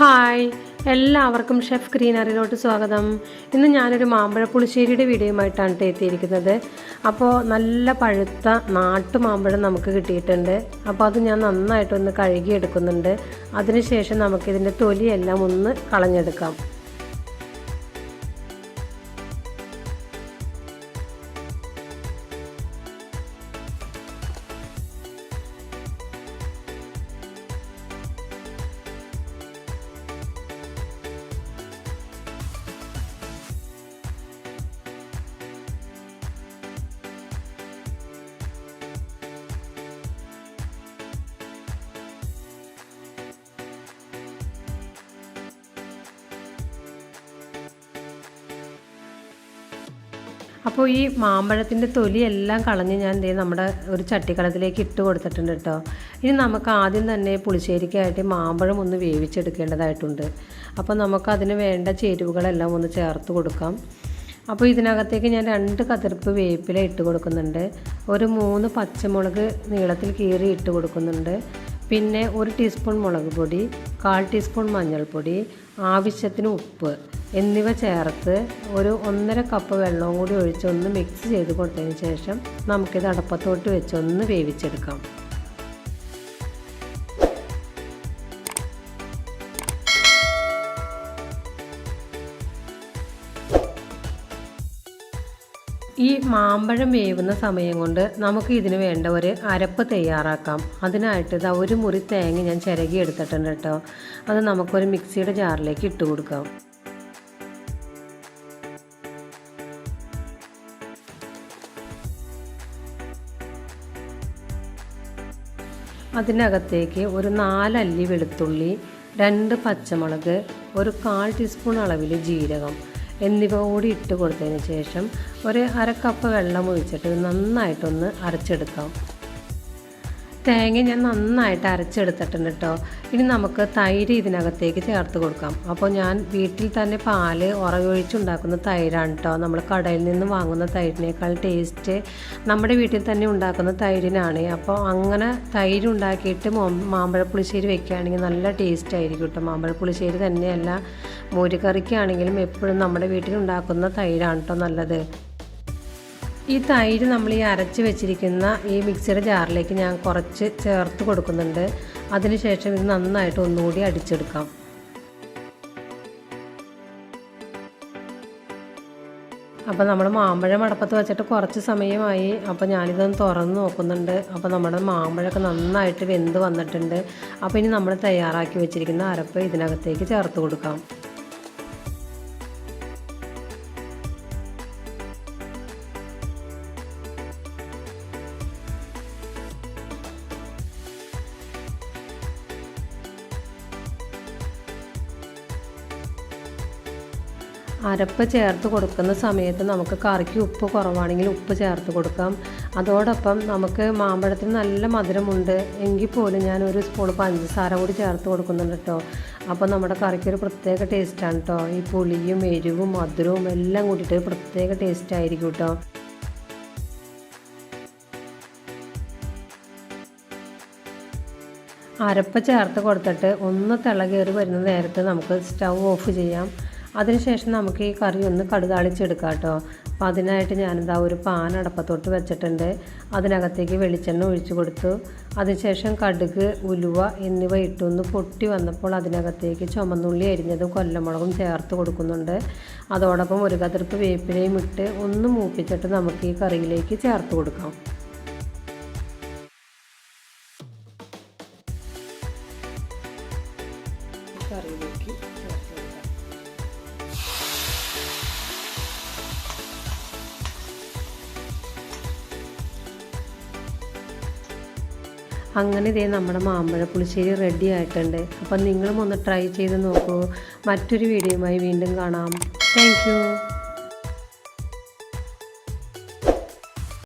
Hi. എല്ലാവർക്കും chef ഗ്രീനറിയിലോട്ട് സ്വാഗതം. ഇന്ന് ഞാനൊരു മാമ്പഴ പുളിശ്ശേരിയുടെ ആയിട്ടാണ് എത്തിയിരിക്കുന്നത്. അപ്പോൾ നല്ല പഴുത്ത നാട്ടു മാമ്പഴം നമുക്ക് കിട്ടിയിട്ടുണ്ട്. അപ്പോൾ അത് ഞാൻ നന്നായിട്ടൊന്ന് കഴുകിയെടുക്കുന്നുണ്ട്. അതിനുശേഷം നമുക്കിതിന്റെ തൊലിയെല്ലാം ഒന്ന് കളഞ്ഞെടുക്കാം. അപ്പോൾ ഈ മാമ്പഴത്തിന്റെ തൊലിയെല്ലാം കളഞ്ഞ് ഞാൻ ദേ നമ്മുടെ ഒരു ചട്ടിക്കളത്തിലേക്ക് ഇട്ട് കൊടുത്തിട്ടുണ്ട് കേട്ടോ ഇനി നമുക്ക് ആദ്യം തന്നെ പുളിശ്ശേരിക്കായിട്ട് മാമ്പഴം ഒന്ന് വേവിച്ചെടുക്കേണ്ടതായിട്ടുണ്ട്. അപ്പോൾ നമുക്ക് അതിന് വേണ്ട ചേരുവകളെല്ലാം ഒന്ന് ചേർത്ത് കൊടുക്കാം. അപ്പോൾ ഇതിനകത്തേക്ക് ഞാൻ രണ്ട് കതിർപ്പ് വേപ്പില ഇട്ട് കൊടുക്കുന്നുണ്ട്. ഒരു മൂന്ന് പച്ചമുളക് നീളത്തിൽ കീറി ഇട്ട് കൊടുക്കുന്നുണ്ട്. പിന്നെ ഒരു ടീസ്പൂൺ മുളക് പൊടി കാൽ ടീസ്പൂൺ മഞ്ഞൾപ്പൊടി ആവശ്യത്തിന് ഉപ്പ് എന്നിവ ചേർത്ത് ഒരു ഒന്നര കപ്പ് വെള്ളവും കൂടി ഒഴിച്ചൊന്ന് മിക്സ് ചെയ്ത് കൊടുത്തതിന് ശേഷം നമുക്കിത് അടപ്പത്തോട്ട് വെച്ചൊന്ന് വേവിച്ചെടുക്കാം. ഈ മാമ്പഴം വേവുന്ന സമയം കൊണ്ട് നമുക്ക് ഇതിന് വേണ്ട ഒരു അരപ്പ് തയ്യാറാക്കാം. അതിനായിട്ട് ഇതാ ഒരു മുറി തേങ്ങ ഞാൻ ചിരകി എടുത്തിട്ടുണ്ട് കേട്ടോ. അത് നമുക്കൊരു മിക്സിയുടെ ജാറിലേക്ക് ഇട്ട് കൊടുക്കാം. അതിനകത്തേക്ക് ഒരു നാലല്ലി വെളുത്തുള്ളി രണ്ട് പച്ചമുളക് ഒരു കാൽ ടീസ്പൂൺ അളവിൽ ജീരകം എന്നിവ കൂടി ഇട്ട് കൊടുത്തതിന് ശേഷം ഒരു അര കപ്പ് വെള്ളം ഒഴിച്ചിട്ട് നന്നായിട്ടൊന്ന് അരച്ചെടുക്കാം. തേങ്ങ ഞാൻ നന്നായിട്ട് അരച്ചെടുത്തിട്ടുണ്ട് കേട്ടോ. ഇനി നമുക്ക് തൈര് ഇതിനകത്തേക്ക് ചേർത്ത് കൊടുക്കാം. അപ്പോൾ ഞാൻ വീട്ടിൽ തന്നെ പാൽ ഉറവൊഴിച്ചുണ്ടാക്കുന്ന തൈരാണ് കേട്ടോ. നമ്മൾ കടയിൽ നിന്ന് വാങ്ങുന്ന തൈരിനേക്കാൾ ടേസ്റ്റ് നമ്മുടെ വീട്ടിൽ തന്നെ ഉണ്ടാക്കുന്ന തൈരിനാണ്. അപ്പോൾ അങ്ങനെ തൈര് ഉണ്ടാക്കിയിട്ട് മാമ്പഴ പുളിശ്ശേരി വെക്കുകയാണെങ്കിൽ നല്ല ടേസ്റ്റ് ആയിരിക്കും കേട്ടോ. മാമ്പഴ പുളിശ്ശേരി തന്നെയല്ല. മോരുകറിക്കാണെങ്കിലും എപ്പോഴും നമ്മുടെ വീട്ടിൽ ഉണ്ടാക്കുന്ന തൈരാണ് കേട്ടോ നല്ലത്. ഈ തൈര് നമ്മൾ ഈ അരച്ച് വെച്ചിരിക്കുന്ന ഈ മിക്സിയുടെ ജാറിലേക്ക് ഞാൻ കുറച്ച് ചേർത്ത് കൊടുക്കുന്നുണ്ട്. അതിനുശേഷം ഇത് നന്നായിട്ട് ഒന്നുകൂടി അടിച്ചെടുക്കാം. അപ്പോൾ നമ്മൾ മാമ്പഴം അടപ്പത്ത് വെച്ചിട്ട് കുറച്ച് സമയമായി. അപ്പോൾ ഞാനിതൊന്ന് തുറന്ന് നോക്കുന്നുണ്ട്. അപ്പോൾ നമ്മുടെ മാമ്പഴമൊക്കെ നന്നായിട്ട് വെന്ത് വന്നിട്ടുണ്ട്. അപ്പോൾ ഇനി നമ്മൾ തയ്യാറാക്കി വെച്ചിരിക്കുന്ന അരപ്പ് ഇതിനകത്തേക്ക് ചേർത്ത് കൊടുക്കാം. അരപ്പ് ചേർത്ത് കൊടുക്കുന്ന സമയത്ത് നമുക്ക് കറിക്ക് ഉപ്പ് കുറവാണെങ്കിൽ ഉപ്പ് ചേർത്ത് കൊടുക്കാം. അതോടൊപ്പം നമുക്ക് മാമ്പഴത്തിന് നല്ല മധുരമുണ്ട് എങ്കിൽ പോലും ഞാൻ ഒരു സ്പൂൺ പഞ്ചസാര കൂടി ചേർത്ത് കൊടുക്കുന്നുണ്ട് കേട്ടോ. അപ്പോൾ നമ്മുടെ കറിക്ക് ഒരു പ്രത്യേക ടേസ്റ്റാണ് കേട്ടോ. ഈ പുളിയും എരിവും മധുരവും എല്ലാം കൂട്ടിയിട്ട് ഒരു പ്രത്യേക ടേസ്റ്റ് ആയിരിക്കും കേട്ടോ. അരപ്പ് ചേർത്ത് കൊടുത്തിട്ട് ഒന്ന് തിളകേറി വരുന്ന നേരത്ത് നമുക്ക് സ്റ്റൗ ഓഫ് ചെയ്യാം. അതിനുശേഷം നമുക്ക് ഈ കറി ഒന്ന് കടുതാളിച്ചെടുക്കാം കേട്ടോ അപ്പോൾ അതിനായിട്ട് ഞാനെന്താ ഒരു പാൻ അടപ്പത്തോട്ട് വെച്ചിട്ടുണ്ട്. അതിനകത്തേക്ക് വെളിച്ചെണ്ണ ഒഴിച്ചു കൊടുത്തു. അതിനുശേഷം കടുക് ഉലുവ എന്നിവ ഇട്ടൊന്ന് പൊട്ടി വന്നപ്പോൾ അതിനകത്തേക്ക് ചുമന്നുള്ളി അരിഞ്ഞതും കൊല്ലമുളകും ചേർത്ത് കൊടുക്കുന്നുണ്ട്. അതോടൊപ്പം ഒരു കതിർപ്പ് വേപ്പിലയും ഇട്ട് ഒന്ന് മൂപ്പിച്ചിട്ട് നമുക്ക് ഈ കറിയിലേക്ക് ചേർത്ത് കൊടുക്കാം. കറിയിലേക്ക് അങ്ങനെ ഇതേ നമ്മുടെ മാമ്പഴ പുളിശ്ശേരി റെഡി ആയിട്ടുണ്ട്. അപ്പം നിങ്ങളും ഒന്ന് ട്രൈ ചെയ്ത് നോക്കൂ. മറ്റൊരു വീഡിയോയുമായി വീണ്ടും കാണാം. താങ്ക്